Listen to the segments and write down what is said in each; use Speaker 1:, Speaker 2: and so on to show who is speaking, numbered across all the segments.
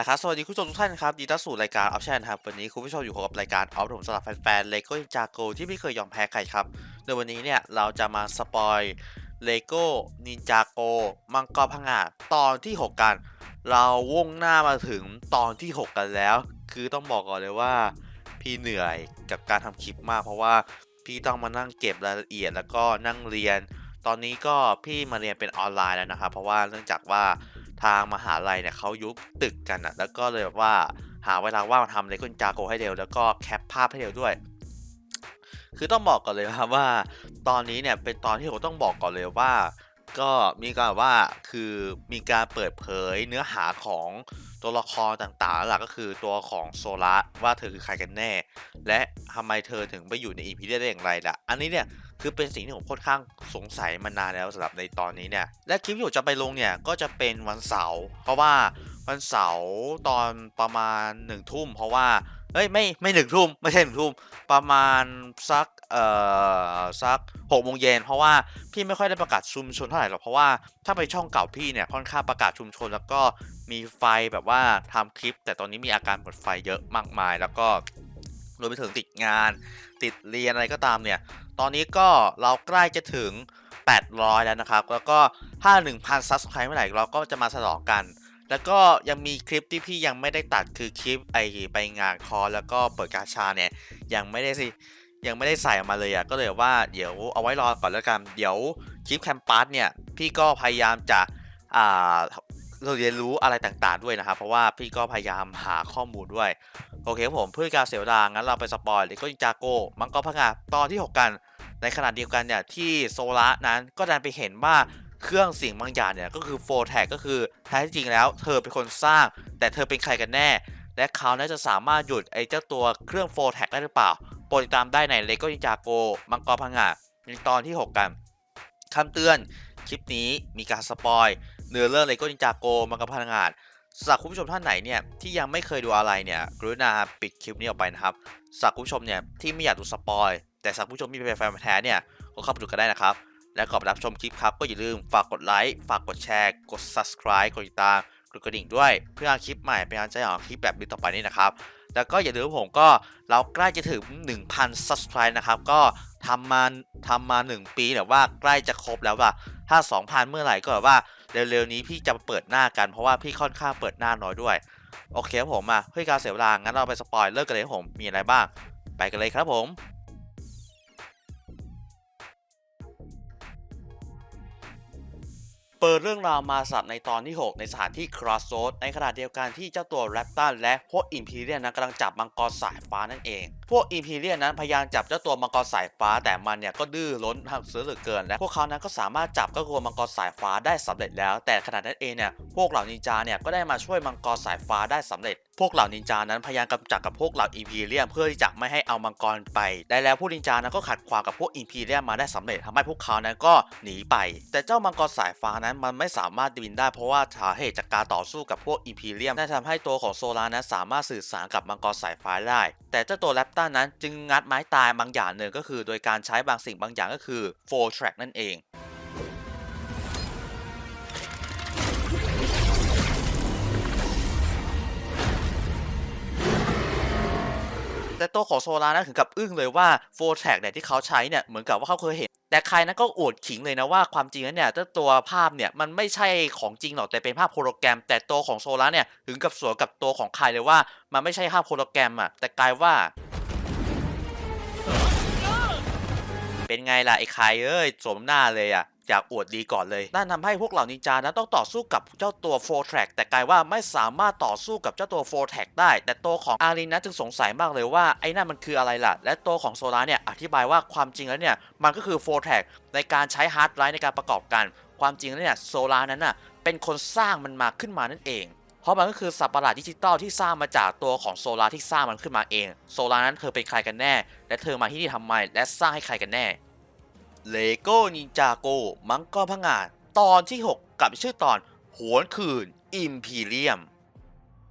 Speaker 1: ล้วครับ สวัสดีคุณผู้ชมทุกท่านครับดีต้อนรับสู่รายการออฟชั่นครับ วันนี้คุณผู้ชมอยู่กับรายการออฟผมสำหรับแฟนๆเลโก้จาโกที่ไม่เคยยอมแพ้ใครครับในวันนี้เนี่ย เราจะมาสปอยเลโก้นินจาโกมังกรพังงาดตอนที่ 6 กัน เราวงหน้ามาถึงตอนที่ 6 กันแล้ว คือต้องบอกก่อนเลยว่าพี่เหนื่อยกับการทำคลิปมาก เพราะว่าพี่ต้องมานั่งเก็บรายละเอียดแล้วก็นั่งเรียน ตอนนี้ก็พี่มาเรียนเป็นออนไลน์แล้วนะครับเพราะว่าเนื่องจากว่า ทางมหาลัยเนี่ยเขายุบตึกกันอะแล้วก็เลยแบบว่าหาเวลาว่างทำเลโก้จาโกให้เร็วแล้วก็แคปภาพให้เร็วด้วย คือต้องบอกก่อนเลยนะครับว่า ตอนนี้เนี่ยเป็นตอนที่ผมต้องบอกก่อนเลยว่า ก็มีการว่าคือมีการเปิดเผยเนื้อหาของตัวละครต่างๆหลักก็คือตัวของโซละว่าเธอคือใครกันแน่ และทำไมเธอถึงไปอยู่ในอีพีได้อย่างไรล่ะ อันนี้เนี่ย คือเป็นสิ่งที่ผมค่อนข้างสงสัยมานานแล้วสำหรับในตอนนี้เนี่ย และคลิปที่ผมจะไปลงเนี่ยก็จะเป็นวันเสาร์เพราะว่าวันเสาร์ตอนประมาณหนึ่งทุ่มเพราะว่าเฮ้ยไม่ไม่หนึ่งทุ่มไม่ใช่หนึ่งทุ่มประมาณสักเอ่อสักหกโมงเย็นเพราะว่าพี่ไม่ค่อยได้ประกาศชุมชนเท่าไหร่หรอกเพราะว่าถ้าไปช่องเก่าพี่เนี่ยค่อนข้างประกาศชุมชน แล้วก็มีไฟแบบว่าทำคลิป แต่ตอนนี้มีอาการหมดไฟเยอะมากมาย แล้วก็รวมไปถึงติดงาน ติดเรียนอะไรก็ตามเนี่ย ตอนนี้ก็เราใกล้จะถึง 800 แล้วนะครับ แล้วก็ถ้า 1,000 ซับสไครต์เมื่อไหร่เราก็จะมาฉลองกัน แล้วก็ยังมีคลิปที่พี่ยังไม่ได้ตัดคือคลิปไอไปงานคอแล้วก็เปิดกาชาเนี่ยยังไม่ได้สิยังไม่ได้ใส่ออกมาเลยอะก็เลยว่าเดี๋ยวเอาไว้รอก่อนแล้วกัน เดี๋ยวคลิปแคมปัสเนี่ยพี่ก็พยายามจะอ่าเราเรียนรู้อะไรต่างๆด้วยนะครับ เพราะว่าพี่ก็พยายามหาข้อมูลด้วย โอเคผมเพื่อการเสียเวลางั้นเราไปสปอยเลยก็จิงจาโก้มังกรพังงาตอนที่ 6 กัน ในขณะเดียวกันเนี่ยที่โซล่านั้นก็ดันไปเห็นว่าเครื่องสิ่งบางอย่างเนี่ยก็คือโฟร์แท็กก็คือแท้ที่จริงแล้ว เธอเป็นคนสร้าง แต่เธอเป็นใครกันแน่ และเขาน่าจะสามารถหยุดไอ้เจ้าตัวเครื่องโฟร์แท็กได้หรือเปล่าโปรดติดตามได้ในเลโก้จิจาโกมังกรพังงาในตอนที่ 6 กันคำเตือนคลิปนี้มีการสปอยเนื้อเรื่องเลโก้จิจาโกมังกรพังงา สำหรับคุณผู้ชมท่านไหนเนี่ยที่ยังไม่เคยดูอะไรเนี่ยกรุณาปิดคลิปนี้ออกไปนะครับสำหรับคุณผู้ชมเนี่ยที่ไม่อยากดูสปอยแต่สำหรับคุณผู้ชมที่เป็นแฟนแท้เนี่ยก็เข้าไปดูกันได้นะครับ และก่อนรับชมคลิปครับก็อย่าลืมฝากกดไลค์ฝากกดแชร์กด subscribe กดติดตามกดกระดิ่งด้วยเพื่อคลิปใหม่เป็นการแจ้งออกคลิปแบบนี้ต่อไปนี่นะครับแล้วก็อย่าลืมผมก็เราใกล้จะถึง 1,000 subscribe นะครับก็ ทำมาทำมา1ปีแต่ว่าใกล้จะครบแล้วว่าถ้า2,000เมื่อไหร่ก็แบบว่าเร็วๆนี้พี่จะเปิดหน้ากันเพราะว่าพี่ค่อนข้างเปิดหน้าน้อยด้วย โอเคครับผมมาเพื่อการเสียเวลางั้นเราไปสปอยเลอร์กันเลยครับผมมีอะไรบ้าง ไปกันเลยครับผมเปิดเรื่องราวมาสับในตอนที่ 6 ในสถานที่ครอสโซดในขณะเดียวกันที่เจ้าตัวแรปตันและพวกอิมพีเรียนนั้นกำลังจับมังกรสายฟ้านั่นเอง พวกอิมพีเรียนนั้นพยายามจับเจ้าตัวมังกรสายฟ้าแต่มันเนี่ยก็ดื้อล้นทางเสือเหลือเกินและพวกเขานั้นก็สามารถจับเจ้าตัวมังกรสายฟ้าได้สำเร็จแล้ว แต่ขณะนั้นเองเนี่ยพวกเหล่านินจาเนี่ยก็ได้มาช่วยมังกรสายฟ้าได้สำเร็จ พวกเหล่านินจานั้นพยายามกำจัดกับพวกเหล่าอิมพีเรียมเพื่อที่จะไม่ให้เอามังกรไป ได้แล้วพวกนินจานั้นก็ขัดขวางกับพวกอิมพีเรียมมาได้สำเร็จทำให้พวกเขานั้นก็หนีไป แต่เจ้ามังกรสายฟ้านั้นมันไม่สามารถบินได้เพราะว่าสาเหตุจากการต่อสู้กับพวกอิมพีเรียมได้ทำให้ตัวของโซลานั้นสามารถสื่อสารกับมังกรสายฟ้าได้ แต่เจ้าตัวแรปตนนั้นจึงงัดไม้ตายบางอย่างหนึ่งก็คือ โดยการใช้บางสิ่งบางอย่างก็คือโฟร์แทร็กนั่นเองแต่ตัวของโซลาร์นั้นถึงกับอึ้งเลยว่าโฟร์แท็กเนี่ยที่เขาใช้เนี่ยเหมือนกับว่าเขาเคยเห็น แต่ใครนั้นก็อวดขิงเลยนะว่าความจริงแล้วเนี่ยตัวภาพเนี่ยมันไม่ใช่ของจริงหรอกแต่เป็นภาพโฮโลแกรม แต่ตัวของโซลาร์เนี่ยถึงกับสวนกับตัวของใครเลยว่า มันไม่ใช่ภาพโฮโลแกรมอะแต่กลายว่า เป็นไงล่ะไอ้ใครเอ้ยสมหน้าเลยอะอยากอวดดีก่อนเลยนั่นทำให้พวกเหล่านินจานั้นต้องต่อสู้กับเจ้าตัวโฟร์แท็กแต่กลายว่าไม่สามารถต่อสู้กับเจ้าตัวโฟร์แท็กได้ แต่ตัวของอารีนนะจึงสงสัยมากเลยว่าไอ้นั่นมันคืออะไรล่ะ และตัวของโซลาเนี่ยอธิบายว่าความจริงแล้วเนี่ยมันก็คือโฟร์แท็กในการใช้ฮาร์ดไดรฟ์ในการประกอบกัน ความจริงแล้วเนี่ยโซลานั้นน่ะเป็นคนสร้างมันมาขึ้นมานั่นเอง เพราะมันก็คือสัตว์ประหลาดดิจิตอลที่สร้างมาจากตัวของโซลาที่สร้างมันขึ้นมาเอง โซลานั้นเธอเป็นใครกันแน่ และเธอมาที่นี่ทำไม และสร้างให้ใครกันแน่เลโก้นินจาโกมังกรพังงาตอนที่ 6 กับชื่อตอนหวนคืนอิมพีเรียม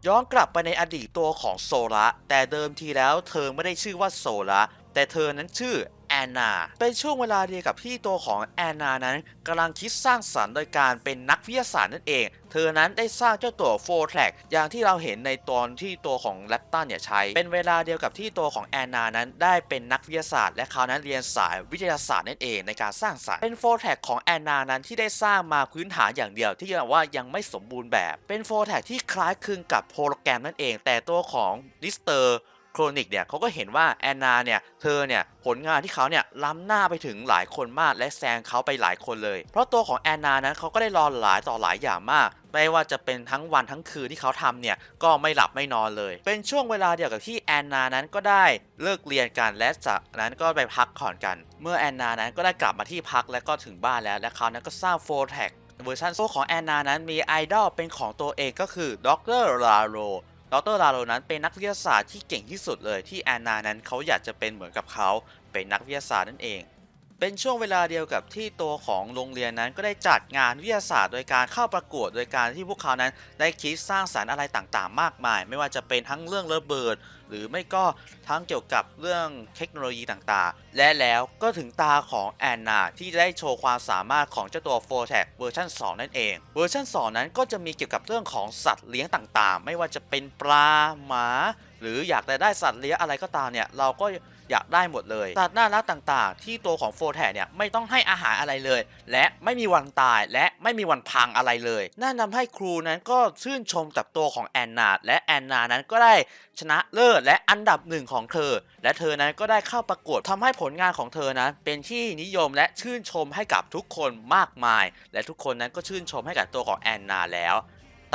Speaker 1: ย้อนกลับไปในอดีตตัวของโซละแต่เดิมทีแล้วเธอไม่ได้ชื่อว่าโซละแต่เธอนั้นชื่อ แอนนา เป็นช่วงเวลาเดียวกับที่ตัวของแอนนานั้นกำลังคิดสร้างสรรค์โดยการเป็นนักวิทยาศาสตร์นั่นเอง เธอนั้นได้สร้างเจ้าตัวโฟแทร็กอย่างที่เราเห็นในตอนที่ตัวของแรปตันเนี่ยใช้ เป็นเวลาเดียวกับที่ตัวของแอนนานั้นได้เป็นนักวิทยาศาสตร์ และเขานั้นเรียนสายวิทยาศาสตร์นั่นเองในการสร้างสรรค์ เป็นโฟแทร็กของแอนนานั้นที่ได้สร้างมาพื้นฐานอย่างเดียวที่เรียกว่ายังไม่สมบูรณ์แบบ เป็นโฟแทร็กที่คล้ายคลึงกับโฮโลแกรมนั่นเอง แต่ตัวของลิสเตอร์ โครนิกเนี่ยเขาก็เห็นว่าแอนนาเนี่ยเธอเนี่ยผลงานที่เขาเนี่ยล้ำหน้าไปถึงหลายคนมากและแซงเขาไปหลายคนเลย เพราะตัวของแอนนานั้นเขาก็ได้รอหลายต่อหลายอย่างมาก ไม่ว่าจะเป็นทั้งวันทั้งคืนที่เขาทำเนี่ยก็ไม่หลับไม่นอนเลย เป็นช่วงเวลาเดียวกับที่แอนนานั้นก็ได้เลิกเรียนกันและจากนั้นก็ไปพักผ่อนกัน เมื่อแอนนานั้นก็ได้กลับมาที่พักและก็ถึงบ้านแล้วและเขานั้นก็สร้างโฟร์แท็กเวอร์ชันโซของแอนนานั้นมีไอดอลเป็นของตัวเองก็คือดรลาโร ดรลาโรนั้นเป็นนักวิทยาศาสตร์ที่เก่งที่สุดเลยที่แอนนานั้นเขาอยากจะเป็นเหมือนกับเขาเป็นนักวิทยาศาสตร์นั่นเอง เป็นช่วงเวลาเดียวกับที่ตัวของโรงเรียนนั้นก็ได้จัดงานวิทยาศาสตร์ โดยการเข้าประกวดโดยการที่พวกเขานั้นได้คิดสร้างสรรค์อะไรต่างๆ มากมาย ไม่ว่าจะเป็นทั้งเรื่องระเบิด หรือไม่ก็ทั้งเกี่ยวกับเรื่องเทคโนโลยีต่างๆ และแล้วก็ถึงตาของแอนนาที่จะได้โชว์ความสามารถของเจ้าตัว f o r t e c เวอร์ชัน2 นั่นเอง เวอร์ชัน2 นั้นก็จะมีเกี่ยวกับเรื่องของสัตว์เลี้ยงต่างๆ ไม่ว่าจะเป็นปลาหมา หรืออยากจะได้สัตว์เลี้ยงอะไรก็ตามเนี่ยเราก็ อยากได้หมดเลยสัตว์น่ารักต่างๆ ที่ตัวของโฟแทเนี่ยไม่ต้องให้อาหารอะไรเลย และไม่มีวันตายและไม่มีวันพังอะไรเลยนั่นทำให้ครูนั้นก็ชื่นชมกับตัวของแอนนา และแอนนานั้นก็ได้ชนะเลิศและอันดับหนึ่งของเธอ และเธอนั้นก็ได้เข้าประกวดทำให้ผลงานของเธอนั้นเป็นที่นิยมและชื่นชมให้กับทุกคนมากมาย และทุกคนนั้นก็ชื่นชมให้กับตัวของแอนนาแล้ว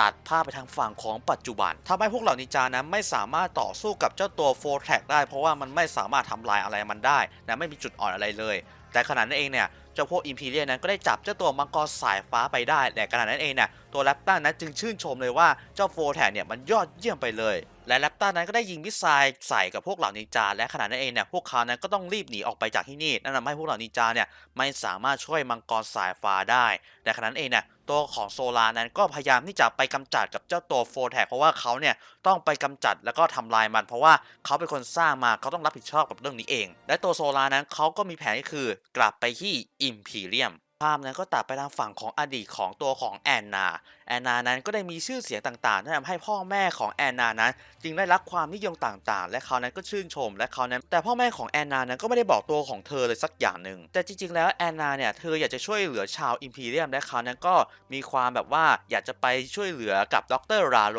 Speaker 1: ตัดภาพไปทางฝั่งของปัจจุบันทำให้พวกเหล่านินจานั้นไม่สามารถต่อสู้กับเจ้าตัวโฟร์แท็กได้ เพราะว่ามันไม่สามารถทำลายอะไรมันได้นะไม่มีจุดอ่อนอะไรเลย แต่ขณะนั้นเองเนี่ยเจ้าพวกอิมพีเรียนั้นก็ได้จับเจ้าตัวมังกรสายฟ้าไปได้ แต่ขณะนั้นเองเนี่ยตัวแรปต้านั้นจึงชื่นชมเลยว่าเจ้าโฟร์แท็กเนี่ยมันยอดเยี่ยมไปเลย และแรปตันนั้นก็ได้ยิงมิสไซล์ใส่กับพวกเหล่านินจาและขณะนั้นเองเนี่ยพวกเขานั้นก็ต้องรีบหนีออกไปจากที่นี่นั่นทำให้พวกเหล่านินจาเนี่ยไม่สามารถช่วยมังกรสายฟ้าได้แต่ขณะนั้นเองเนี่ยตัวของโซลานั้นก็พยายามที่จะไปกำจัดกับเจ้าตัวโฟแท็กเพราะว่าเขาเนี่ยต้องไปกำจัดแล้วก็ทำลายมัน เพราะว่าเขาเป็นคนสร้างมาเขาต้องรับผิดชอบกับเรื่องนี้เอง และตัวโซลานั้นเขาก็มีแผนก็คือกลับไปที่อิมพีเรียม ภาพนั้นก็ตัดไปทางฝั่งของอดีตของตัวของแอนนา แอนนานั้นก็ได้มีชื่อเสียงต่างๆที่ทำให้พ่อแม่ของแอนนานั้น จึงได้รับความนิยมต่างๆ และเขานั้นก็ชื่นชม และเขานั้น แต่พ่อแม่ของแอนนานั้นก็ไม่ได้บอกตัวของเธอเลยสักอย่างหนึ่ง แต่จริงๆ แล้วแอนนาเนี่ยเธออยากจะช่วยเหลือชาวอิมพีเรียมและเขานั้นก็มีความแบบว่าอยากจะไปช่วยเหลือกับดรราโล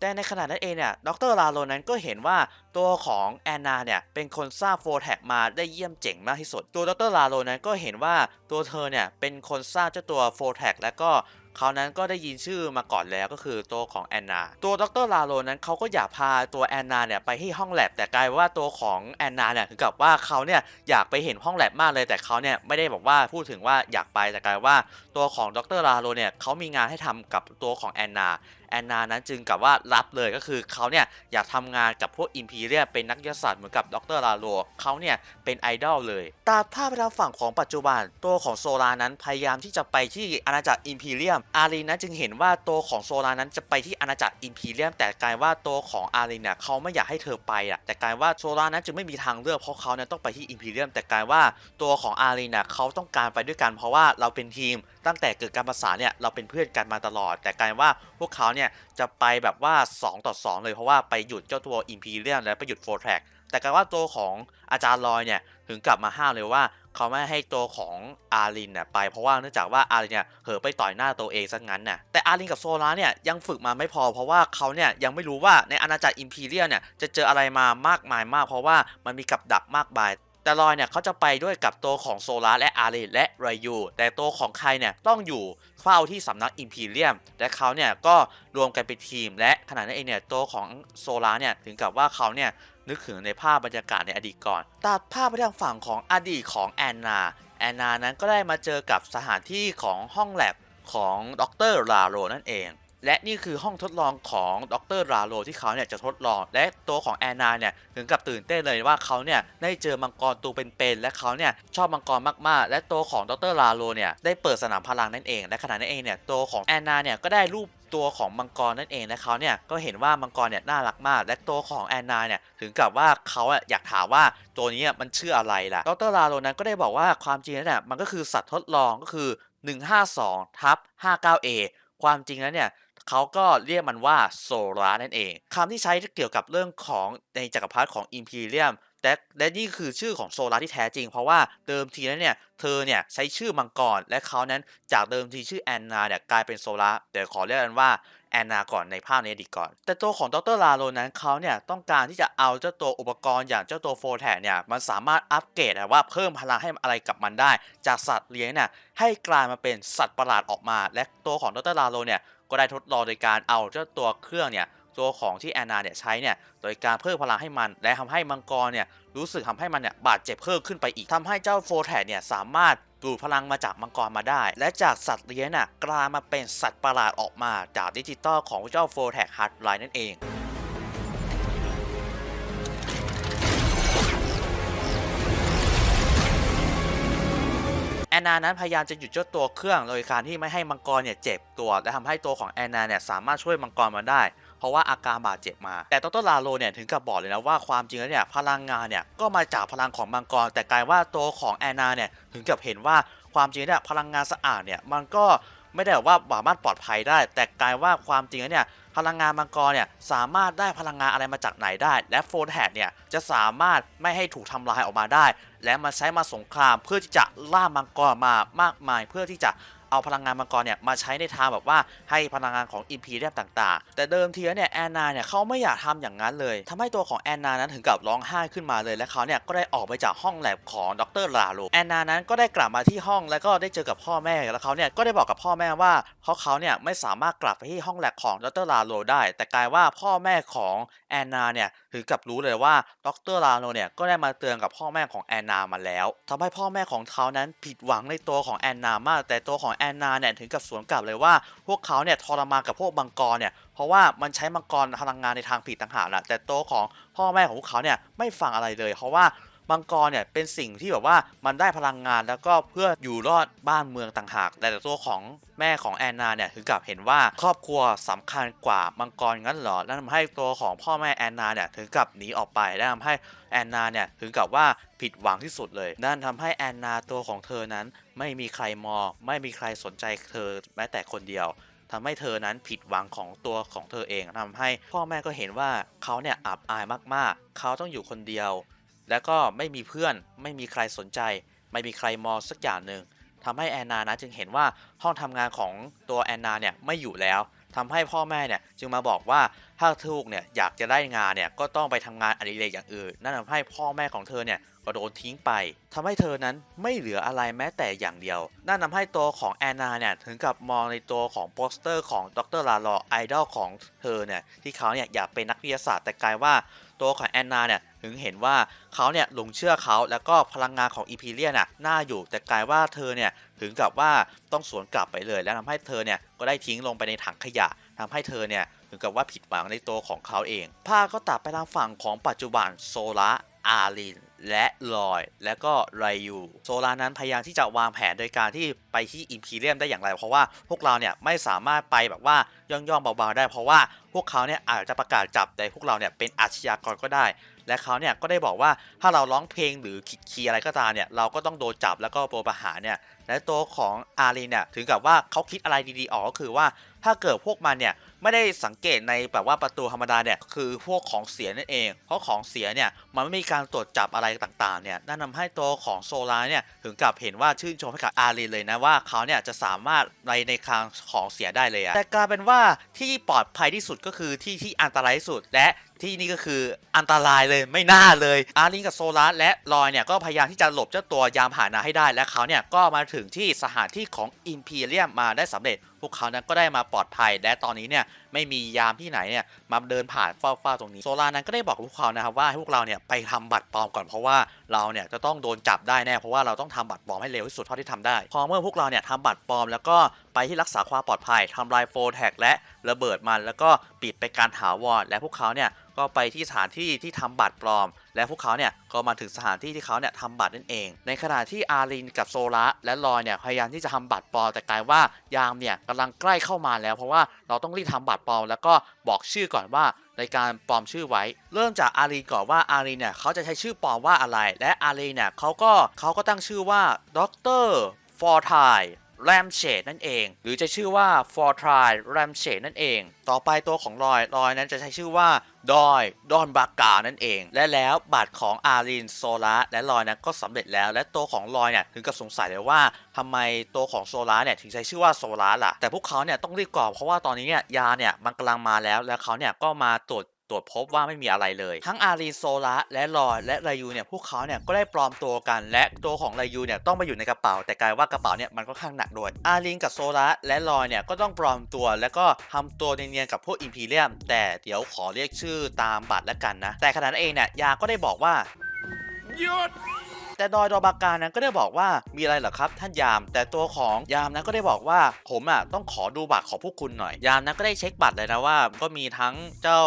Speaker 1: แต่ในขณะนั้นเองเนี่ย ดรลาโลนั้นก็เห็นว่าตัวของแอนนาเนี่ย เป็นคนสร้างโฟแท็กมาได้เยี่ยมเจ๋งมากที่สุด ตัวดรลาโลนั้นก็เห็นว่าตัวเธอเนี่ย เป็นคนสร้างเจ้าตัวโฟแท็กและก็เขานั้นก็ได้ยินชื่อมาก่อนแล้วก็คือตัวของแอนนา ตัวดรลาโลนั้นเขาก็อยากพาตัวแอนนาเนี่ยไปที่ห้องแลบแต่กลายว่าตัวของแอนนาเนี่ยถึงกับว่าเขาเนี่ยอยากไปเห็นห้องแลบมากเลยแต่เขาเนี่ยไม่ได้บอกว่าพูดถึงว่าอยากไปแต่กลายว่าตัวของดรลาโลเนี่ยเขามีงานให้ทำกับตัวของแอนนา แอนนานั้นจึงกับว่ารับเลยก็คือเขาเนี่ยอยากทำงานกับพวกอิมพีเรียเป็นนักวิทยาศาสตร์เหมือนกับดรลาโลเขาเนี่ยเป็นไอดอลเลยตามภาพทางฝั่งของปัจจุบันตัวของโซลานั้นพยายามที่จะไปที่อาณาจักรอิมพีเรียม อารีนั้นจึงเห็นว่าตัวของโซลานั้นจะไปที่อาณาจักรอิมพีเรียม แต่กลายว่าตัวของอารีเนี่ยเขาไม่อยากให้เธอไปอะแต่กลายว่าโซลานั้นจึงไม่มีทางเลือกเพราะเขาเนี่ยต้องไปที่อิมพีเรียม แต่กลายว่าตัวของอารีเนี่ยเขาต้องการไปด้วยกันเพราะว่าเราเป็นทีม ตั้งแต่เกิดการภาษานเนี่ยเราเป็นเพื่อนกันมาตลอด แต่กลายว่าพวกเขาเนี่ยจะไปแบบว่า 2 ต่อ 2 เลยเพราะว่าไปหยุดเจ้าตัวอิมพีเรียมและไปหยุดโฟร์แท็กแต่กลายว่าตัวของอาจารย์ลอยเนี่ยถึงกลับมาห้ามเลยว่าเขาไม่ให้ตัวของอารินเนี่ยไปเพราะว่าเนื่องจากว่าอารินเนี่ยเผลอไปต่อยหน้าตัวเองซะงั้นน่ะแต่อารินกับโซลาเนี่ยยังฝึกมาไม่พอ เพราะว่าเขาเนี่ยยังไม่รู้ว่าในอาณาจักรอิมพีเรียเนี่ยจะเจออะไรมามากมายมาก เพราะว่ามันมีกับดักมากมาย แต่ลอยเนี่ยเขาจะไปด้วยกับตัวของโซลาและอารีและไรยูแต่ตัวของใครเนี่ยต้องอยู่เฝ้าที่สำนักอิมพีเรียม และเขาเนี่ยก็รวมกันเป็นทีม และขณะนั้นเองเนี่ยตัวของโซลาเนี่ยถึงกับว่าเขาเนี่ยนึกถึงในภาพบรรยากาศในอดีตก่อนตัดภาพไปทางฝั่งของอดีตของแอนนาแอนนานั้นก็ได้มาเจอกับสถานที่ของห้องแลบของดรลาโรนั่นเอง และนี่คือห้องทดลองของดรราโลที่เขาเนี่ยจะทดลอง และตัวของแอนนาเนี่ยถึงกับตื่นเต้นเลยว่าเขาเนี่ยได้เจอมังกรตัวเป็นๆและเขาเนี่ยชอบมังกรมากๆ และตัวของดรราโลเนี่ยได้เปิดสนามพลังนั่นเอง และขณะนั้นเองเนี่ยตัวของแอนนาเนี่ยก็ได้รูปตัวของมังกรนั่นเองและเขาเนี่ยก็เห็นว่ามังกรเนี่ยน่ารักมาก และตัวของแอนนาเนี่ยถึงกับว่าเขาอยากถามว่าตัวนี้มันชื่ออะไรล่ะดรลาโรนั้นก็ได้บอกว่าความจริงแล้วเนี่ยมันก็คือสัตว์ทดลองก็คือ 152ทับ 59A ความจริงแล้วเนี่ย เขาก็เรียกมันว่าโซลานั่นเองคำที่ใช้เกี่ยวกับเรื่องของในจักรพรรดิของอิมพีเรียมและและนี่คือชื่อของโซลาที่แท้จริง เพราะว่าเดิมทีนั้นเนี่ยเธอเนี่ยใช้ชื่อมังกรและเขานั้นจากเดิมทีชื่อแอนนาเนี่ยกลายเป็นโซลาเดี๋ยวขอเรียกกันว่าแอนนาก่อนในภาพนี้ดีก่อน แต่ตัวของดรลาโรนั้นเขาเนี่ยต้องการที่จะเอาเจ้าตัวอุปกรณ์อย่างเจ้าตัวโฟแทเนี่ยมันสามารถอัปเกรดอะว่าเพิ่มพลังให้อะไรกับมันได้ จากสัตว์เลี้ยงเนี่ยให้กลายมาเป็นสัตว์ประหลาดออกมา และตัวของดรลาโรเนี่ย ก็ได้ทดลองโดยการเอาเจ้าตัวเครื่องเนี่ยตัวของที่แอนนาเนี่ยใช้เนี่ยโดยการเพิ่มพลังให้มัน และทำให้มังกรเนี่ยรู้สึกทำให้มันเนี่ยบาดเจ็บเพิ่มขึ้นไปอีกทำให้เจ้าโฟแทเนี่ยสามารถดูดพลังมาจากมังกรมาได้ และจากสัตว์เลี้ยงน่ะกลายมาเป็นสัตว์ประหลาดออกมาจากดิจิตอลของเจ้าโฟแทฮาร์ดไลน์นั่นเอง อนนานั้นพยายามจะหยุดเจ้าตัวเครื่องโดยการที่ไม่ให้มังกรเนี่ยเจ็บตัวและทำให้ตัวของแอนนาเนี่ยสามารถช่วยมังกรมาได้ เพราะว่าอาการบาดเจ็บมา แต่ดรลาโลเนี่ยถึงกับบอกเลยนะว่าความจริงแล้วเนี่ยพลังงานเนี่ยก็มาจากพลังของมังกร แต่กลายว่าตัวของแอนนาเนี่ยถึงกับเห็นว่าความจริงเนี่ยพลังงานสะอาดเนี่ยมันก็ ไม่ได้แบบว่าสามารถปลอดภัยได้ แต่กลายว่าความจริงแล้วเนี่ยพลังงานมังกรเนี่ยสามารถได้พลังงานอะไรมาจากไหนได้ และโฟนแฮดเนี่ยจะสามารถไม่ให้ถูกทำลายออกมาได้ และมาใช้มาสงครามเพื่อที่จะล่ามังกรมามากมายเพื่อที่จะ เอาพลังงานมังกรเนี่ยมาใช้ในทางแบบว่าให้พลังงานของอิมพีเรียมต่างๆ แต่เดิมทีเนี่ยแอนนาเนี่ยเขาไม่อยากทำอย่างนั้นเลยทำให้ตัวของแอนนานั้นถึงกับร้องไห้ขึ้นมาเลยและเขาเนี่ยก็ได้ออกไปจากห้องแลบของดรลาโลแอนนานั้นก็ได้กลับมาที่ห้องแล้วก็ได้เจอกับพ่อแม่แล้วเขาเนี่ยก็ได้บอกกับพ่อแม่ว่าเพราะเขาเนี่ยไม่สามารถกลับไปที่ห้องแลบของดรลาโลได้ แต่กลายว่าพ่อแม่ของแอนนาเนี่ยถึงกับรู้เลยว่าดรลาโลเนี่ยก็ได้มาเตือนกับพ่อแม่ของแอนนามาแล้วทำให้พ่อแม่ของเขานั้นผิดหวังในตัวของแอนนามากแต่ตัวของแอนนาเนี่ยถึงกับสวนกลับเลยว่า พวกเขาเนี่ยทรมานกับพวกมังกรเนี่ยเพราะว่ามันใช้มังกรพลังงานในทางผิดต่างหากแหละแต่โตของพ่อแม่ของพวกเขาเนี่ยไม่ฟังอะไรเลย เพราะว่า มังกรเนี่ยเป็นสิ่งที่แบบว่ามันได้พลังงานแล้วก็เพื่ออยู่รอดบ้านเมืองต่างหาก แต่ตัวของแม่ของแอนนาเนี่ยถึงกับเห็นว่าครอบครัวสำคัญกว่ามังกรงั้นเหรอนั่นทำให้ตัวของพ่อแม่แอนนาเนี่ยถึงกับหนีออกไปและทำให้แอนนาเนี่ยถึงกับว่าผิดหวังที่สุดเลยนั่นทำให้แอนนาตัวของเธอนั้น ไม่มีใครมองไม่มีใครสนใจเธอแม้แต่คนเดียวทำให้เธอนั้นผิดหวังของตัวของเธอเองทำให้พ่อแม่ก็เห็นว่าเขาเนี่ยอับอายมากๆ เขาต้องอยู่คนเดียว แล้วก็ไม่มีเพื่อน ไม่มีใครสนใจ ไม่มีใครมองสักอย่างหนึ่งทำให้แอนนานะจึงเห็นว่าห้องทำงานของตัวแอนนาเนี่ยไม่อยู่แล้วทำให้พ่อแม่เนี่ยจึงมาบอกว่าถ้าทูกเนี่ยอยากจะได้งานเนี่ยก็ต้องไปทำงานอดิเรกอย่างอื่น นั่นทำให้พ่อแม่ของเธอเนี่ยก็โดนทิ้งไปทำให้เธอนั้นไม่เหลืออะไรแม้แต่อย่างเดียว นั่นทำให้ตัวของแอนนาเนี่ยถึงกับมองในตัวของโปสเตอร์ของดรลาลอไอดอลของเธอเนี่ยที่เขาเนี่ยอยากเป็นนักวิทยาศาสตร์แต่กลายว่า ตัวของแอนนาเนี่ยถึงเห็นว่าเขาเนี่ยหลงเชื่อเขาแล้วก็พลังงานของอีพีเลียน่ะน่าอยู่แต่กลายว่าเธอเนี่ยถึงกับว่าต้องสวนกลับไปเลย แล้วทำให้เธอเนี่ยก็ได้ทิ้งลงไปในถังขยะทำให้เธอเนี่ยถึงกับว่าผิดหวังในตัวของเขาเองภาพก็ตัดไปทางฝั่งของปัจจุบันโซละ อาริน และลอย และก็ไรยู โซลานั้นพยายามที่จะวางแผนโดยการที่ไปที่อิมพีเรียมได้อย่างไร เพราะว่าพวกเราเนี่ยไม่สามารถไปแบบว่าย่องๆเบาๆได้ เพราะว่าพวกเขาเนี่ยอาจจะประกาศจับแต่พวกเราเนี่ยเป็นอาชญากรก็ได้ และเขาเนี่ยก็ได้บอกว่าถ้าเราร้องเพลงหรือคิดคีย์อะไรก็ตามเนี่ยเราก็ต้องโดนจับแล้วก็โดนประหารเนี่ยและตัวของอารีเนี่ยถึงกับว่าเขาคิดอะไรดีๆออกก็คือว่า ถ้าเกิดพวกมันเนี่ยไม่ได้สังเกตในแบบว่าประตูธรรมดาเนี่ยคือพวกของเสียนั่นเอง เพราะของเสียเนี่ยมันไม่มีการตรวจจับอะไรต่างๆเนี่ยนั่นทำให้ตัวของโซลาเนี่ยถึงกับเห็นว่าชื่นชมให้กับอารีเลยนะว่าเขาเนี่ยจะสามารถในในคางของเสียได้เลยอะแต่กลายเป็นว่าที่ปลอดภัยที่สุดก็คือที่ที่อันตรายที่สุดและที่นี่ก็คืออันตรายเลยไม่น่าเลย อารินกับโซลาร์และลอยเนี่ยก็พยายามที่จะหลบเจ้าตัวยามหานะให้ได้และเขาเนี่ยก็มาถึงที่สถานที่ของอิมพีเรียมมาได้สำเร็จพวกเขานั้นก็ได้มาปลอดภัย และตอนนี้เนี่ยไม่มียามที่ไหนเนี่ยมาเดินผ่านเฝ้าๆตรงนี้โซลานั้นก็ได้บอกกับพวกเขานะครับว่าให้พวกเราเนี่ยไปทำบัตรปลอมก่อนเพราะว่าเราเนี่ยจะต้องโดนจับได้แน่เพราะว่าเราต้องทำบัตรปลอมให้เร็วที่สุดเท่าที่ทำได้ พอเมื่อพวกเราเนี่ยทำบัตรปลอมแล้วก็ไปที่รักษาความปลอดภัยทำลายโฟแท็กและระเบิดมัน แล้วก็ปิดไปการถาวรและพวกเขาเนี่ยก็ไปที่สถานที่ที่ทำบัตรปลอมและพวกเขาเนี่ยก็มาถึงสถานที่ที่เขาเนี่ยทำบัตรนั่นเอง ในขณะที่อารินกับโซละและลอยเนี่ยพยายามที่จะทำบัตรปลอมแต่กลายว่ายามเนี่ยกำลังใกล้เข้ามาแล้ว เพราะว่าเราต้องรีบทำบัตรปลอมแล้วก็บอกชื่อก่อนว่าในการปลอมชื่อไว้ เริ่มจากอารีนก่อนว่าอารีเนี่ยเขาจะใช้ชื่อปลอมว่าอะไร และอารีเนี่ยเขาก็เขาก็ตั้งชื่อว่าด็อกเตอร์ฟอร์ทาย แรมเชดนั่นเอง หรือจะชื่อว่าฟอร์ทายแรมเชดนั่นเอง ต่อไปตัวของลอยลอยนั้นจะใช้ชื่อว่าดอยดอนบากานั่นเอง และแล้วบัตรของอารีนโซละและลอยนั้นก็สำเร็จแล้ว และตัวของลอยเนี่ยถึงกับสงสัยเลยว่าทำไมตัวของโซล่าเนี่ยถึงใช้ชื่อว่าโซล่าล่ะแต่พวกเขาเนี่ยต้องรีบก่อนเพราะว่าตอนนี้เนี่ยยาเนี่ยมันกำลังมาแล้ว แล้วเขาเนี่ยก็มาตรวจ ตรวจพบว่าไม่มีอะไรเลย ทั้งอารีโซละและลอยและรายูเนี่ยพวกเขาเนี่ยก็ได้ปลอมตัวกัน และตัวของรายูเนี่ยต้องไปอยู่ในกระเป๋า แต่กลายว่ากระเป๋าเนี่ยมันก็ข้างหนักด้วยอารีนกับโซละและลอยเนี่ยก็ต้องปลอมตัว แล้วก็ทำตัวเนียนๆกับพวกอิมพีเรียม แต่เดี๋ยวขอเรียกชื่อตามบัตรแล้วกันนะแต่ขณะนั้นเองเนี่ยยาก็ได้บอกว่า
Speaker 2: หยุด
Speaker 1: แต่ดอยดอบาการนั้นก็ได้บอกว่ามีอะไรเหรอครับท่านยาม แต่ตัวของยามนั้นก็ได้บอกว่าผมอะต้องขอดูบัตรของพวกคุณหน่อย ยามนั้นก็ได้เช็คบัตรเลยนะว่า ก็มีทั้งเจ้า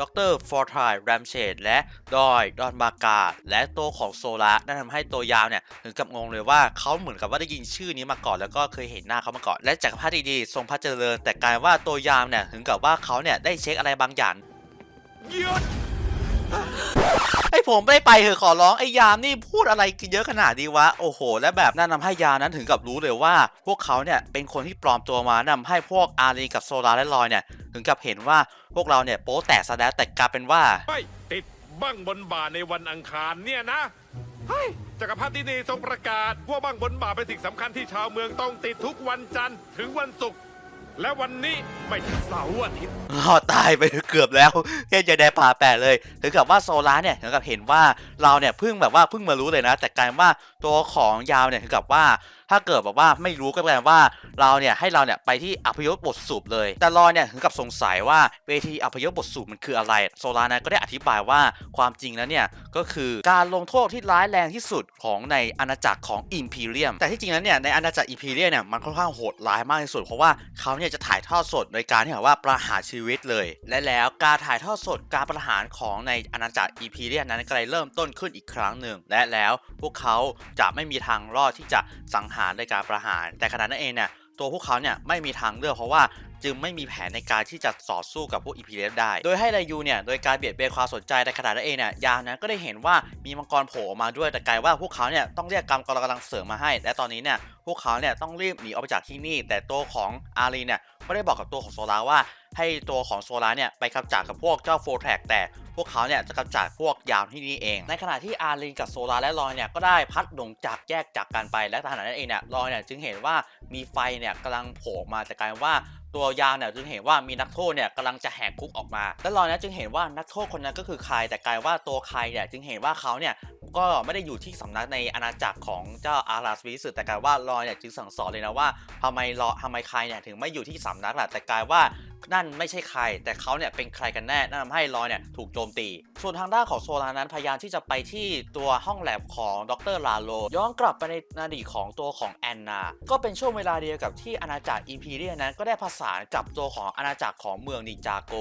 Speaker 1: ดรฟอร์ทายแรมเชดและดอยดอนบากาและตัวของโซลานั่นทำให้ตัวยามเนี่ยถึงกับงงเลยว่าเขาเหมือนกับว่าได้ยินชื่อนี้มาก่อนแล้วก็เคยเห็นหน้าเขามาก่อน และจากภาพดีๆทรงพระเจริญ แต่กลายว่าตัวยามเนี่ยถึงกับว่าเขาเนี่ยได้เช็คอะไรบางอย่าง
Speaker 2: หยุด
Speaker 1: ผมไม่ไปเถอะขอร้องไอ้ยามนี่พูดอะไรกันเยอะขนาดนี้วะโอ้โห และแบบนั่นทำให้ยามนั้นถึงกับรู้เลยว่า พวกเขาเนี่ยเป็นคนที่ปลอมตัวมานำให้พวกอารีกับโซลาและลอยเนี่ยถึงกับเห็นว่าพวกเราเนี่ยโป๊แตกซะแล้วแต่กลายเป็นว่า
Speaker 2: ไม่ติดบั้งบนบ่าในวันอังคารเนี่ยนะเฮ้ยจักรพรรดินีทรงประกาศว่าบั้งบนบ่าเป็นสิ่งสำคัญที่ชาวเมืองต้องติดทุกวันจันทร์ถึงวันศุกร์ และวันนี้ไม่ใช่เสาร์อาทิตย์
Speaker 1: รอตายไปเกือบแล้วแค่จะได้ผ่าแปดเลยถึงกับว่าโซลาร์เนี่ยถึงกับเห็นว่าเราเนี่ยเพิ่งแบบว่าเพิ่งมารู้เลยนะ แต่กลายว่าตัวของยาวเนี่ยถึงกับว่า ถ้าเกิดแบบว่าไม่รู้ก็แปลว่าเราเนี่ยให้เราเนี่ยไปที่อพยพบทสูบเลย แต่ลอยเนี่ยถึงกับสงสัยว่าเวทีอพยพบทสูบมันคืออะไร โซลานั้นก็ได้อธิบายว่าความจริงแล้วเนี่ยก็คือการลงโทษที่ร้ายแรงที่สุดของในอาณาจักรของอิมพีเรียม แต่ที่จริงแล้วเนี่ยในอาณาจักรอิมพีเรียมเนี่ยมันค่อนข้างโหดร้ายมากที่สุดเพราะว่าเขาเนี่ยจะถ่ายทอดสดโดยการที่แบบว่าประหารชีวิตเลย และแล้วการถ่ายทอดสดการประหารของในอาณาจักรอิมพีเรียมนั้นก็เลยเริ่มต้นขึ้นอีกครั้งหนึ่งและแล้วพวกเขาจะไม่มีทางรอดที่จะสังหารในการประหาร แต่ขณะนั้นเองเนี่ยตัวพวกเขาเนี่ยไม่มีทางเลือกเพราะว่าจึงไม่มีแผนในการที่จะต่อสู้กับพวกอีพีเได้ โดยให้รายูเนี่ยโดยการเบียดเบียนความสนใจในขณะนั้นเองเนี่ยยานั้นก็ได้เห็นว่ามีมังกรโผล่มาด้วยแต่กลายว่าพวกเขาเนี่ยต้องเรียกกำกรกำลังเสริมมาให้ และตอนนี้เนี่ยพวกเขาเนี่ยต้องรีบหนีออกไปจากที่นี่ แต่ตัวของอารีเนี่ย ก็ได้บอกกับตัวของโซลาว่าให้ตัวของโซลาเนี่ยไปกำจัดกับพวกเจ้าโฟแท็กแต่พวกเขาเนี่ยจะกำจัดพวกยามที่นี่เอง ในขณะที่อารีกับโซลาและลอยเนี่ยก็ได้พัดหลงจากแยกจากกันไป และขณะนั้นเองเนี่ยลอยเนี่ยจึงเห็นว่ามีไฟเนี่ยกำลังโผล่มาแต่กลายว่าตัวยาวเนี่ยจึงเห็นว่ามีนักโทษเนี่ยกำลังจะแหกคุกออกมา และลอยเนี่ยจึงเห็นว่านักโทษคนนั้นก็คือใครแต่กลายว่าตัวใครเนี่ยจึงเห็นว่าเขาเนี่ย ก็ไม่ได้อยู่ที่สำนักในอาณาจักรของเจ้าอาราสวิสึแต่กลายว่าลอยเนี่ยจึงสั่งสอนเลยนะว่าทำไมรอทำไมใครเนี่ยถึงไม่อยู่ที่สำนักล่ะแต่กลายว่านั่นไม่ใช่ใคร แต่เขาเนี่ยเป็นใครกันแน่นั่นทำให้ลอยเนี่ยถูกโจมตี ส่วนทางด้านของโซลานั้นพยายามที่จะไปที่ตัวห้องแลบของดรลาโล ย้อนกลับไปในอดีตของตัวของแอนนา ก็เป็นช่วงเวลาเดียวกับที่อาณาจักรอิมพีเรียนั้นก็ได้ผสานกับตัวของอาณาจักรของเมืองนิจาโก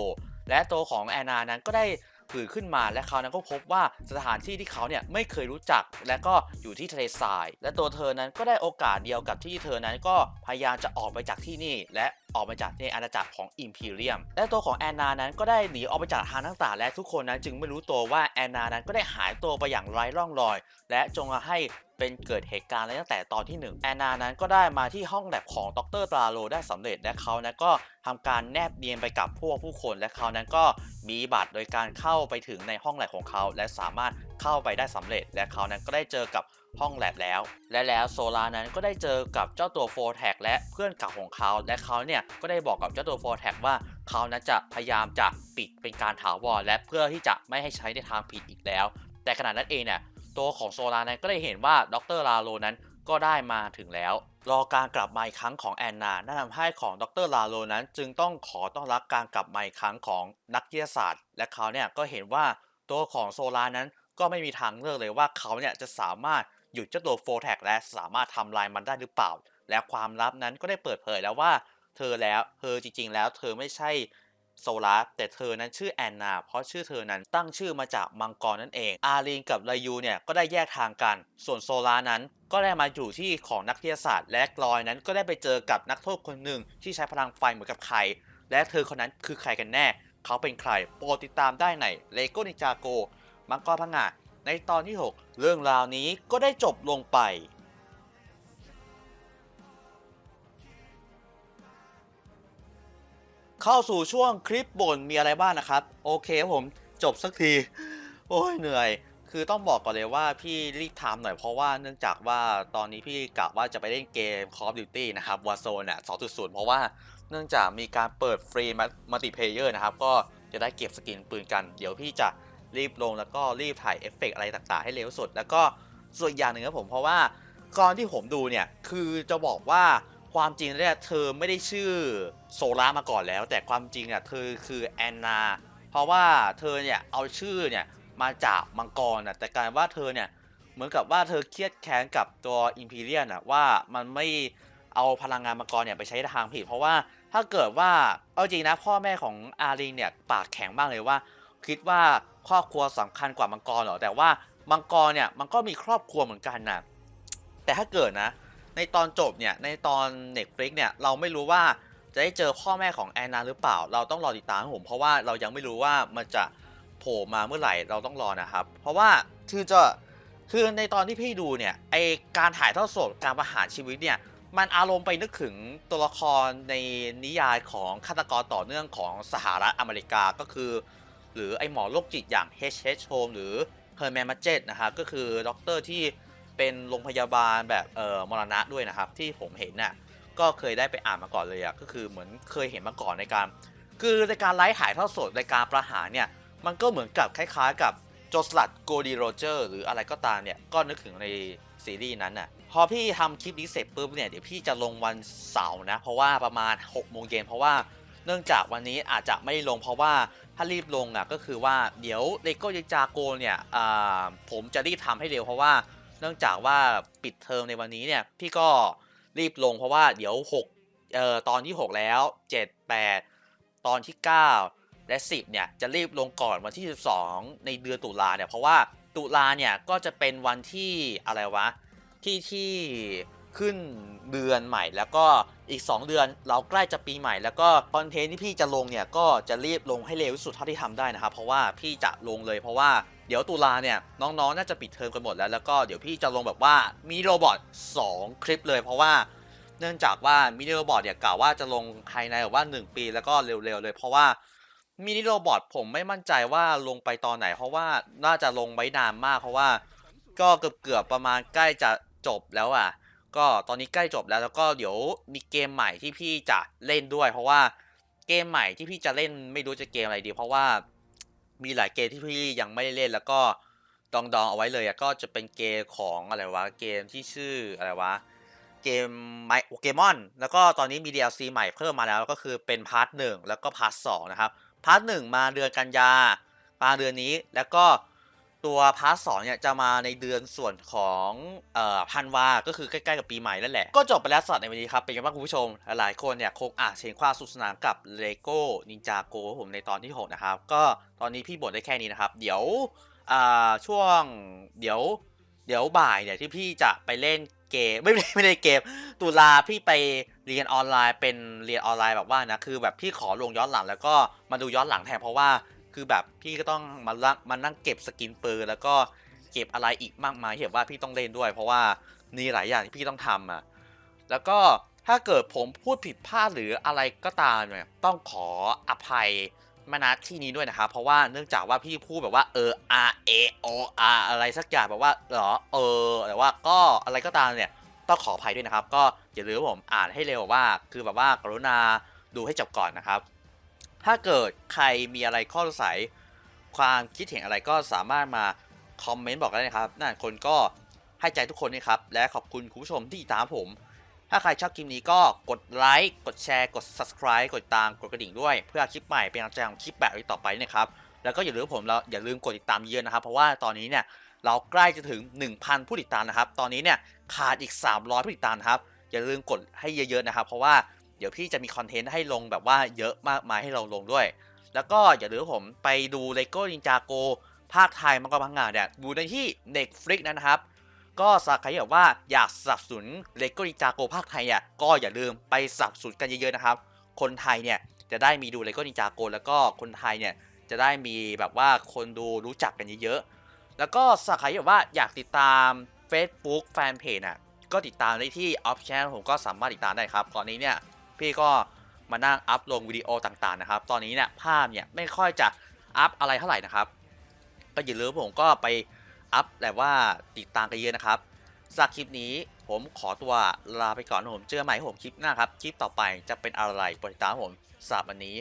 Speaker 1: และตัวของแอนนานั้นก็ได้ ผืนขึ้นมา และเขานั้นก็พบว่าสถานที่ที่เขาเนี่ยไม่เคยรู้จัก และก็อยู่ที่ทะเลทราย และตัวเธอนั้นก็ได้โอกาสเดียวกับที่เธอนั้นก็พยายามจะออกไปจากที่นี่ และออกไปจากในอาณาจักรของอิมพีเรียม และตัวของแอนนานั้นก็ได้หนีออกไปจากทางต่างๆและทุกคนนั้นจึงไม่รู้ตัวว่าแอนนานั้นก็ได้หายตัวไปอย่างไร้ร่องรอย และจงให้ เป็นเกิดเหตุการณ์ตั้งแต่ตอนที่ 1 แอนนานั้นก็ได้มาที่ห้องแลบของดรตราโลได้สำเร็จและเขานั้นก็ทำการแนบเนียนไปกับพวกผู้คน และเขานั้นก็มีบัตรโดยการเข้าไปถึงในห้องแลบของเขา และสามารถเข้าไปได้สำเร็จ และเขานั้นก็ได้เจอกับห้องแลบแล้ว และแล้วโซลานั้นก็ได้เจอกับเจ้าตัวโฟร์แท็กและเพื่อนเก่าของเขา และเขาเนี่ยก็ได้บอกกับเจ้าตัวโฟร์แท็กว่าเขานั้นจะพยายามจะปิดเป็นการถาวรและเพื่อที่จะไม่ให้ใช้ในทางผิดอีกแล้ว แต่ขณะนั้นเองเนี่ย ตัวของโซลานั้นก็ได้เห็นว่าดรลาโลนั้นก็ได้มาถึงแล้ว รอการกลับมาอีกครั้งของแอนนานั่นทำให้ของดรลาโลนั้น จึงต้องขอต้อนรับการกลับมาอีกครั้งของนักวิทยาศาสตร์ และเขาเนี่ยก็เห็นว่าตัวของโซลานั้นก็ไม่มีทางเลือกเลยว่าเขาเนี่ยจะสามารถหยุดเจ้าตัวโฟร์แท็กและสามารถทำลายมันได้หรือเปล่า และความลับนั้นก็ได้เปิดเผยแล้วว่า เธอแล้วเธอจริงๆ แล้ว เธอไม่ใช่ โซลาร์แต่เธอนั้นชื่อแอนนา เพราะชื่อเธอนั้นตั้งชื่อมาจากมังกรนั่นเอง อารีนกับไลยูเนี่ยก็ได้แยกทางกัน ส่วนโซลาร์นั้นก็ได้มาอยู่ที่ของนักวิทยาศาสตร์ และกลอยนั้นก็ได้ไปเจอกับนักโทษคนหนึ่งที่ใช้พลังไฟเหมือนกับใคร และเธอคนนั้นคือใครกันแน่ เขาเป็นใครโปรดติดตามได้ในเลโก้นิจาโกมังกรพังงาในตอนที่ 6 เรื่องราวนี้ก็ได้จบลงไป เข้าสู่ช่วงคลิปบ่นมีอะไรบ้างนะครับ โอเคผมจบสักที โอ้ยเหนื่อย คือต้องบอกก่อนเลยว่าพี่รีบทำหน่อยเพราะว่าเนื่องจากว่าตอนนี้พี่กะว่าจะไปเล่นเกม Call of Duty นะครับ Warzone อะ2.0 เพราะว่าเนื่องจากมีการเปิดฟรีมัลติเพเยอร์นะครับ ก็จะได้เก็บสกินปืนกัน เดี๋ยวพี่จะรีบลงแล้วก็รีบถ่ายเอฟเฟกต์อะไรต่างๆ ให้เร็วสุด แล้วก็ส่วนอีกอย่างหนึ่งครับผมเพราะว่าก่อนที่ผมดูเนี่ย คือจะบอกว่า ความจริงเนี่ยเธอไม่ได้ชื่อโซล่ามาก่อนแล้ว แต่ความจริงอะเธอคือแอนนา เพราะว่าเธอเนี่ยเอาชื่อเนี่ยมาจากมังกรน่ะแต่การว่าเธอเนี่ยเหมือนกับว่าเธอเครียดแค้นกับตัวอิมพีเรียนอะว่ามันไม่เอาพลังงานมังกรเนี่ยไปใช้ทางผิด เพราะว่าถ้าเกิดว่าเอาจริงนะพ่อแม่ของอารีนเนี่ยปากแข็งมากเลยว่า คิดว่าครอบครัวสำคัญกว่ามังกรเหรอแต่ว่ามังกรเนี่ยมันก็มีครอบครัวเหมือนกันนะแต่ถ้าเกิดนะ ในตอนจบเนี่ยในตอน Netflix เนี่ยเราไม่รู้ว่าจะได้เจอพ่อแม่ของแอนนาหรือเปล่า เราต้องรอติดตามผม เพราะว่าเรายังไม่รู้ว่ามันจะโผล่มาเมื่อไหร่เราต้องรอนะครับ เพราะว่าคือจะคือในตอนที่พี่ดูเนี่ยไอการถ่ายทอดสดการประหารชีวิตเนี่ยมันอารมณ์ไปนึกถึงตัวละครในนิยายของฆาตกรต่อเนื่องของสหรัฐอเมริกาก็คือ หรือไอหมอโรคจิตอย่าง H.H. Holmes หรือ Herman m a g e t นะครับก็คือด็อกเตอร์ที่ เป็นโรงพยาบาลแบบเอ่อมรณะด้วยนะครับ ที่ผมเห็นน่ะก็เคยได้ไปอ่านมาก่อนเลยอะก็คือเหมือนเคยเห็นมาก่อนในการ คือในการไลฟ์ถ่ายทอดสดในการประหารเนี่ยมันก็เหมือนกับคล้ายๆ กับโจสลัดโกดีโรเจอร์หรืออะไรก็ตามเนี่ยก็นึกถึงในซีรีส์นั้นน่ะพอพี่ทำคลิปนี้เสร็จปุ๊บเนี่ยเดี๋ยวพี่จะลงวันเสาร์นะเพราะว่าประมาณ6โมงเย็นเพราะว่าเนื่องจากวันนี้อาจจะไม่ได้ลงเพราะว่าถ้ารีบลงอะก็คือว่าเดี๋ยวเลโก้ยจาโกเนี่ยอ่าผมจะรีบทำให้เร็วเพราะว่า เนื่องจากว่าปิดเทอมในวันนี้เนี่ย พี่ก็รีบลงเพราะว่าเดี๋ยว6เอ่อตอนที่ 6 แล้ว 7 8 ตอนที่ 9 และ 10 เนี่ย จะรีบลงก่อนวันที่ 12 ในเดือนตุลาเนี่ย เพราะว่าตุลาเนี่ย ก็จะเป็นวันที่อะไรวะ ที่ที่ ขึ้นเดือนใหม่ แล้วก็อีก 2 เดือนเราใกล้จะปีใหม่ แล้วก็คอนเทนต์ที่พี่จะลงเนี่ยก็จะรีบลงให้เร็วที่สุดเท่าที่ทำได้นะครับเพราะว่าพี่จะลงเลยเพราะว่าเดี๋ยวตุลาเนี่ยน้องๆ น่าจะปิดเทอมกันหมดแล้วแล้วก็เดี๋ยวพี่จะลงแบบว่ามีโรบอท2 คลิปเลย เพราะว่าเนื่องจากว่ามินิโรบอทเนี่ยกล่าวว่าจะลงภายในแบบว่า 1 ปีแล้วก็เร็วๆเลย เพราะว่ามินิโรบอทผมไม่มั่นใจว่าลงไปตอนไหน เพราะว่าน่าจะลงไว้นานมาก เพราะว่าก็เกือบๆประมาณใกล้จะจบแล้วอะ ก็ตอนนี้ใกล้จบแล้วแล้วก็เดี๋ยวมีเกมใหม่ที่พี่จะเล่นด้วย เพราะว่าเกมใหม่ที่พี่จะเล่นไม่รู้จะเกมอะไรดี เพราะว่ามีหลายเกมที่พี่ยังไม่ได้เล่นแล้วก็ดองๆเอาไว้เลยก็จะเป็นเกมของอะไรวะเกมที่ชื่ออะไรวะเกมไมโปเกมอนแล้วก็ตอนนี้มี DLC ใหม่เพิ่มมาแล้วก็คือเป็นพาร์ทหนึ่งแล้วก็พาร์ทสองนะครับพาร์ทหนึ่งมาเดือนกันยามาเดือนนี้แล้วก็ ตัวพาร์ทสองเนี่ยจะมาในเดือนส่วนของเอ่อพันวา ก็คือใกล้ๆกับปีใหม่นั่นแหละ ก็จบไปแล้วสำหรับในวันนี้ครับ เป็นไงบ้างคุณผู้ชม หลายคนเนี่ยคงอาจเห็นความสุขสนานกับ LEGO Ninja Go ผมในตอนที่ 6 นะครับ ก็ตอนนี้พี่บ่นได้แค่นี้นะครับ เดี๋ยวอ่าช่วงเดี๋ยวเดี๋ยวบ่ายเนี่ยที่พี่จะไปเล่นเกมไม่ไม่ไม่ได้เกม ตุลาพี่ไปเรียนออนไลน์เป็นเรียนออนไลน์แบบว่านะคือแบบพี่ขอลงย้อนหลังแล้วก็มาดูย้อนหลังแทนเพราะว่า คือแบบพี่ก็ต้องมาละมานั่งเก็บสกินปืนแล้วก็เก็บอะไรอีกมากมายที่แบบว่าพี่ต้องเล่นด้วย เพราะว่ามีหลายอย่างที่พี่ต้องทำอะแล้วก็ถ้าเกิดผมพูดผิดพลาดหรืออะไรก็ตามเนี่ยต้องขออภัยมาณที่นี้ด้วยนะครับเพราะว่าเนื่องจากว่าพี่พูดแบบว่าเออ R A O R อะไรสักอย่างแบบว่าเหรอเออแต่ว่าก็อะไรก็ตามเนี่ยต้องขออภัยด้วยนะครับ ก็อย่าลืมว่าผมอ่านให้เร็วว่า คือแบบว่ากรุณาดูให้จบก่อนนะครับ ถ้าเกิดใครมีอะไรข้อสงสัย ความคิดเห็นอะไรก็สามารถมาคอมเมนต์บอกได้นะครับนั่นคนก็ให้ใจทุกคนนะครับ และขอบคุณคุณผู้ชมที่ติดตามผม ถ้าใครชอบคลิปนี้ก็กดไลค์กดแชร์กด subscribe กดตามกดกระดิ่งด้วย เพื่อคลิปใหม่เป็นกำลังใจของคลิปแบบนี้ต่อไปนะครับแล้วก็อย่าลืมผมเราอย่าลืมกดติดตามเยอะนะครับ เพราะว่าตอนนี้เนี่ยเราใกล้จะถึง 1,000 ผู้ติดตามนะครับ ตอนนี้เนี่ยขาดอีก 300 ผู้ติดตามครับ อย่าลืมกดให้เยอะๆนะครับ เพราะว่า เดี๋ยวพี่จะมีคอนเทนต์ให้ลงแบบว่าเยอะมากมายให้เราลงด้วย แล้วก็อย่าลืมผมไปดูเลโก้นินจาโกภาคไทยมังกรพังงาเนี่ยดูได้ที่ Netflix นะครับ ก็สำหรับใครแบบว่าอยากสับสนเลโก้นินจาโกภาคไทยอะก็อย่าลืมไปสับสนกันเยอะๆนะครับ คนไทยเนี่ยจะได้มีดูเลโก้นินจาโกแล้วก็คนไทยเนี่ยจะได้มีแบบว่าคนดูรู้จักกันเยอะๆ แล้วก็สำหรับใครแบบว่าอยากติดตาม Facebook แฟนเพจอะก็ติดตามได้ที่ Option ผมก็สามารถติดตามได้ครับตอนนี้เนี่ย พี่ก็มานั่งอัพลงวิดีโอต่างๆนะครับ ตอนนี้เนี่ยภาพเนี่ยไม่ค่อยจะอัพอะไรเท่าไหร่นะครับ ก็อย่าลืมผมก็ไปอัพแบบว่าติดตามกันเยอะนะครับสำหรับคลิปนี้ผมขอตัวลาไปก่อนผมเจอกันใหม่ผมคลิปหน้าครับ คลิปต่อไปจะเป็นอะไรโปรดติดตามผมสำหรับวันนี้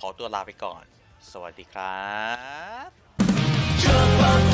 Speaker 1: ขอตัวลาไปก่อน สวัสดีครับ